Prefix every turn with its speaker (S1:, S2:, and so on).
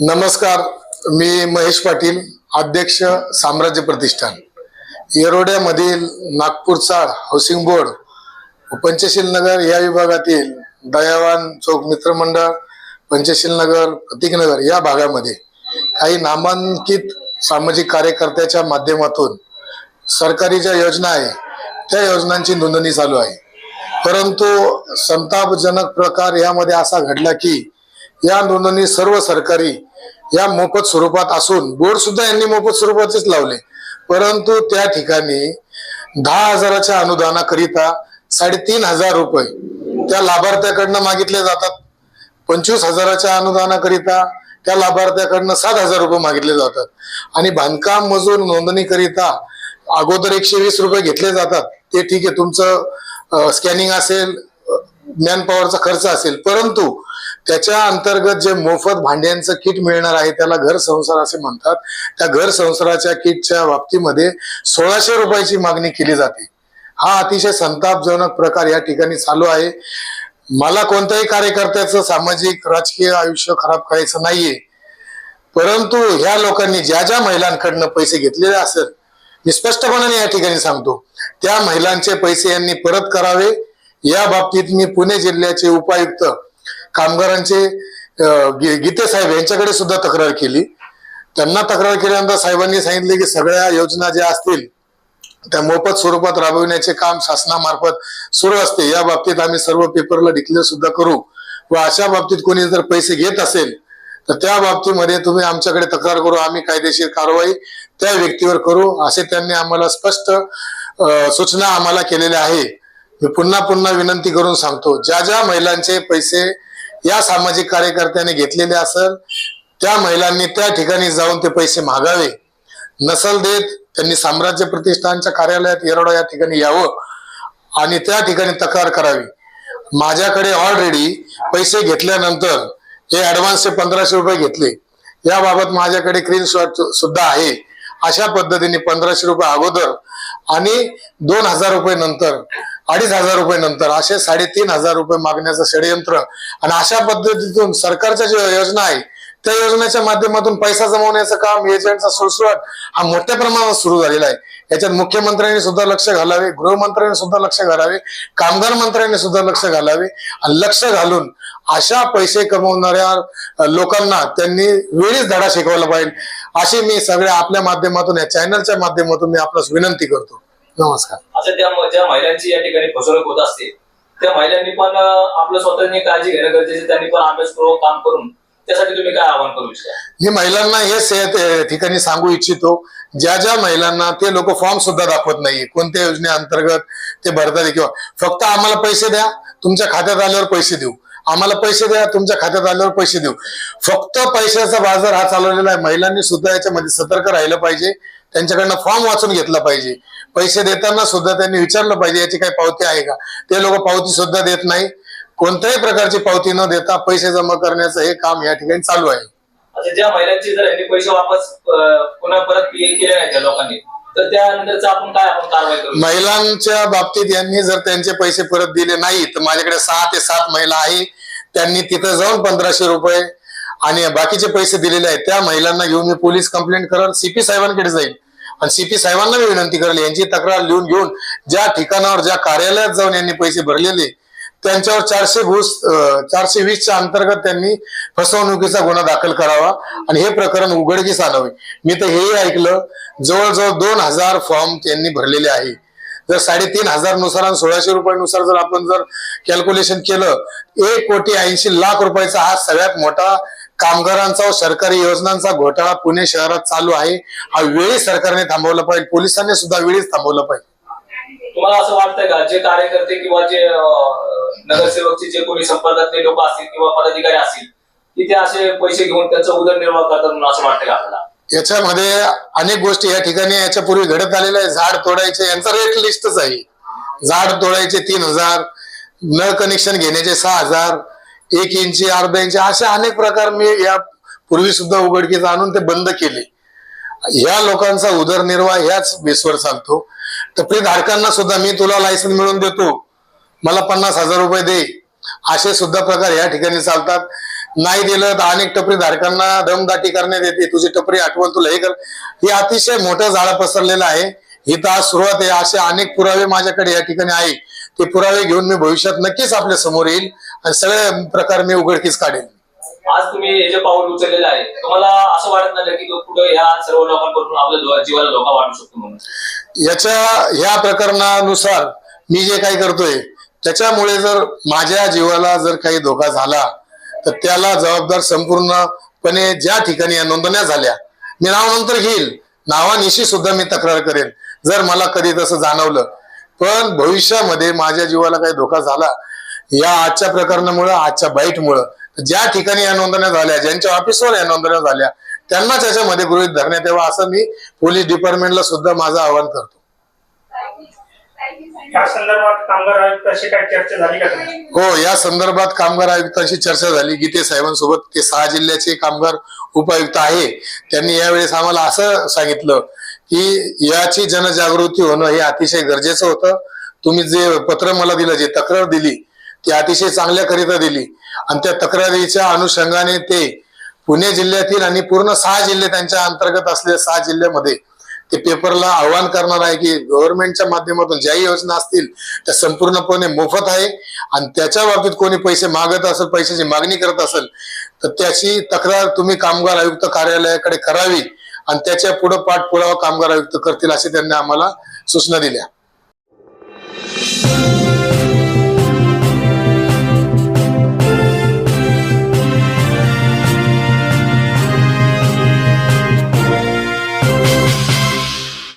S1: नमस्कार मी महेश पाटील अध्यक्ष साम्राज्य प्रतिष्ठान. येरोड्यामधील नागपूरचाळ हाऊसिंग बोर्ड पंचशील नगर या विभागातील दयावान चौक मित्रमंडळ पंचशील नगर प्रतीकनगर या भागामध्ये काही नामांकित सामाजिक कार्यकर्त्याच्या माध्यमातून सरकारी ज्या योजना आहे त्या योजनांची नोंदणी चालू आहे. परंतु संतापजनक प्रकार यामध्ये असा घडला की या नोंदणी सर्व सरकारी या मोफत स्वरूपात असून बोर्ड सुद्धा यांनी मोफत स्वरूपाचेच लावले. परंतु त्या ठिकाणी दहा हजाराच्या अनुदानाकरिता साडेतीन हजार रुपये त्या लाभार्थ्याकडनं मागितले जातात. पंचवीस हजाराच्या अनुदानाकरिता त्या लाभार्थ्याकडनं सात हजार रुपये मागितले जातात. आणि बांधकाम मजूर नोंदणीकरिता अगोदर एकशे वीस रुपये घेतले जातात. ते ठीक आहे तुमचं स्कॅनिंग असेल मॅन पॉवरचा खर्च असेल परंतु त्याच्या अंतर्गत जे मोफत भांड्यांचं किट मिळणार आहे त्याला घर संसार असे म्हणतात. त्या घर संसाराच्या किटच्या बाबतीमध्ये सोळाशे रुपयाची मागणी केली जाते. हा अतिशय संतापजनक प्रकार या ठिकाणी चालू आहे. मला कोणत्याही कार्यकर्त्याचं सामाजिक राजकीय आयुष्य खराब करायचं नाहीये. परंतु ह्या लोकांनी ज्या ज्या महिलांकडनं पैसे घेतलेले असेल मी स्पष्टपणाने या ठिकाणी सांगतो त्या महिलांचे पैसे यांनी परत करावे. या बाबतीत मी पुणे जिल्ह्याचे उपायुक्त कामगारांचे गीते साहेब यांच्याकडे सुद्धा तक्रार केली. त्यांना तक्रार केल्यानंतर साहेबांनी सांगितले की सगळ्या योजना ज्या असतील त्या मोफत स्वरूपात राबविण्याचे काम शासनामार्फत सुरू असते. या बाबतीत आम्ही सर्व पेपरला डिक्लेअर सुद्धा करू. व अशा बाबतीत कोणी जर पैसे घेत असेल तर त्या बाबतीमध्ये तुम्ही आमच्याकडे तक्रार करू. आम्ही कायदेशीर कारवाई त्या व्यक्तीवर करू असे त्यांनी आम्हाला स्पष्ट सूचना आम्हाला केलेल्या आहे. मी पुन्हा पुन्हा विनंती करून सांगतो ज्या ज्या महिलांचे पैसे या सामाजिक कार्यकर्त्याने घेतलेले असेल त्या महिलांनी त्या ठिकाणी जाऊन ते पैसे मागावे. नसल देत त्यांनी साम्राज्य प्रतिष्ठानच्या कार्यालयात येरडा या ठिकाणी यावं आणि त्या ठिकाणी तक्रार करावी. माझ्याकडे ऑलरेडी पैसे घेतल्यानंतर हे ऍडव्हान्सचे पंधराशे रुपये घेतले. याबाबत माझ्याकडे क्रीन शॉट सुद्धा आहे. अशा पद्धतीने पंधराशे रुपये अगोदर आणि दोन हजार रुपये नंतर अडीच हजार रुपये नंतर असे साडेतीन हजार रुपये मागण्याचं षडयंत्र. आणि अशा पद्धतीतून सरकारच्या ज्या योजना आहे त्या योजनेच्या माध्यमातून पैसा जमवण्याचं काम एजंटचा सुळसुळाट हा मोठ्या प्रमाणात सुरू झालेला आहे. याच्यात मुख्यमंत्र्यांनी सुद्धा लक्ष घालावे गृहमंत्र्यांनी सुद्धा लक्ष घालावे कामगार मंत्र्यांनी सुद्धा लक्ष घालावे आणि लक्ष घालून अशा पैसे कमवणाऱ्या लोकांना त्यांनी वेळीच धडा शिकवायला पाहिजे. अशी मी सगळ्या आपल्या माध्यमातून या चॅनलच्या माध्यमातून मी आपल्यास विनंती करतो. नमस्कार.
S2: असं त्या ज्या महिलांची या ठिकाणी फसवणूक होत असते त्या महिलांनी पण आपलं स्वतःची काळजी घेणं गरजेचं त्यांनी पण अभ्यासपूर्वक काम करून त्यासाठी तुम्ही काय आवाहन करू इच्छिता?
S1: मी महिलांना हे ठिकाणी सांगू इच्छितो ज्या ज्या महिलांना ते लोक फॉर्म सुद्धा दाखवत नाहीये. कोणत्या योजनेअंतर्गत ते भरतात किंवा फक्त आम्हाला पैसे द्या तुमच्या खात्यात आल्यावर पैसे देऊ. आम्हाला पैसे द्या तुमच्या खात्यात आल्यावर पैसे देऊ. फक्त पैशाचा बाजार हा चालवलेला आहे. महिलांनी सुद्धा याच्यामध्ये सतर्क राहिलं पाहिजे. त्यांच्याकडनं फॉर्म वाचून घेतला पाहिजे. पैसे देताना सुद्धा त्यांनी विचारलं पाहिजे याची काही पावती आहे का? ते लोक पावती सुद्धा देत नाही. कोणत्याही प्रकारची पावती न देता पैसे जमा करण्याचं हे काम या ठिकाणी चालू आहे.
S2: ज्या महिलांची जर यांनी पैसे वापस पुन्हा परत केले नाही त्या लोकांनी तर त्यानंतरच आपण काय आपण कारवाई करू?
S1: महिलांच्या बाबतीत यांनी जर त्यांचे पैसे परत दिले नाही तर माझ्याकडे सहा ते सात महिला आहे त्यांनी तिथं जाऊन पंधराशे रुपये आणि बाकीचे पैसे दिलेले आहेत त्या महिलांना घेऊन मी पोलीस कंप्लेंट करल सीपी साहेबांकडे जाईल. आणि सीपी साहेबांना मी विनंती करेल यांची तक्रार लिहून घेऊन ज्या ठिकाणावर ज्या कार्यालयात जाऊन यांनी पैसे भरलेले त्यांच्यावर चारशे घुस चारशे वीसच्या अंतर्गत त्यांनी फसवणुकीचा गुन्हा दाखल करावा. आणि हे प्रकरण उघडकीस आणावे. मी तर हेही ऐकलं जवळजवळ दोन हजार फॉर्म त्यांनी भरलेले आहे. जर साडेतीन हजारनुसार आणि सोळाशे रुपयानुसार जर आपण जर कॅल्क्युलेशन केलं एक कोटी ऐंशी लाख रुपयाचा हा सगळ्यात मोठा कामगारांचा व सरकारी योजनांचा घोटाळा पुणे शहरात चालू आहे. हा वेळी सरकारने थांबवला पाहिजे. पोलिसांनी सुद्धा वेळीच थांबवलं पाहिजे.
S2: तुम्हाला असं वाटतं का? जे कार्यकर्ते किंवा जे नगरसेवकचे जे कोणी संपर्कातले लोक असतील किंवा पदाधिकारी असतील की ते असे पैसे घेऊन त्यांचा उदरनिर्वाह करतात म्हणून असं वाटतं का आपल्याला?
S1: याच्यामध्ये अनेक गोष्टी या ठिकाणी याच्यापूर्वी घडत आलेल्या आहे झाड तोडायचे यांचा रेट लिस्टच आहे. झाड तोडायचे तीन हजार नळ कनेक्शन घेण्याचे सहा हजार एक इंची अर्धा इंची असे अनेक प्रकार मी या पूर्वी सुद्धा उघडकीस आणून ते बंद केले. या लोकांचा उदरनिर्वाह याच बेसवर चालतो. टपरी धारकांना सुद्धा मी तुला लायसन मिळवून देतो. मला पन्नास हजार रुपये दे. असे सुद्धा प्रकार या ठिकाणी चालतात. नाही दिलं तर अनेक टपरी धारकांना दमदाटी करण्यात येते. तुझी टपरी आठवण तुला हे कर. हे अतिशय मोठं जाळं पसरलेलं आहे. ही तर आज सुरुवात आहे. असे अनेक पुरावे माझ्याकडे या ठिकाणी आहे. ते पुरावे घेऊन मी भविष्यात नक्कीच आपल्यासमोर येईल आणि सगळे प्रकार मी उघडकीस काढेल
S2: आज तुम्ही हे जे पाऊल उचललेलं आहे तुम्हाला असं वाटत नाही की पुढे ह्या सर्व लोकांकडून आपल्या जीवाला धोका वाटू शकतो म्हणून?
S1: याच्या ह्या प्रकरणानुसार मी जे काही करतोय त्याच्यामुळे जर माझ्या जीवाला जर काही धोका झाला तर त्याला जबाबदार संपूर्णपणे ज्या ठिकाणी या नोंदण्या झाल्या मी नाव नंतर घेईल. नावानिशी सुद्धा मी तक्रार करेन जर मला कधी तसं जाणवलं. पण भविष्यामध्ये माझ्या जीवाला काही धोका झाला या आजच्या प्रकरणामुळं आजच्या बाईटमुळं ज्या ठिकाणी या नोंदण्या झाल्या ज्यांच्या ऑफिसवर या नोंदण्या झाल्या त्यांनाच याच्यामध्ये गृहित धरण्यात यावं असं मी पोलीस डिपार्टमेंटला सुद्धा माझं आवाहन करतो.
S3: या संदर्भात कामगार आयुक्ताशी काय चर्चा झाली का
S1: हो या संदर्भात कामगार आयुक्तांशी चर्चा झाली. गीते साहेबांसोबत ते सहा जिल्ह्याचे कामगार उपायुक्त आहे. त्यांनी यावेळेस आम्हाला असं सांगितलं की याची जनजागृती होणं हे अतिशय गरजेचं होतं. तुम्ही जे पत्र मला दिलं जे तक्रार दिली ती अतिशय चांगल्याकरिता दिली. आणि त्या तक्रारीच्या अनुषंगाने ते पुणे जिल्ह्यातील आणि पूर्ण सहा जिल्हे त्यांच्या अंतर्गत असलेल्या सहा जिल्ह्यामध्ये ते पेपरला आव्हान करणार आहे की गव्हर्नमेंटच्या माध्यमातून ज्याही योजना असतील त्या संपूर्णपणे मोफत आहे. आणि त्याच्या बाबतीत कोणी पैसे मागत असेल पैशाची मागणी करत असेल तर त्याची तक्रार तुम्ही कामगार आयुक्त कार्यालयाकडे करावी आणि त्याच्या पुढे पाठपुरावा कामगार आयुक्त करतील असे त्यांनी आम्हाला सूचना दिल्या.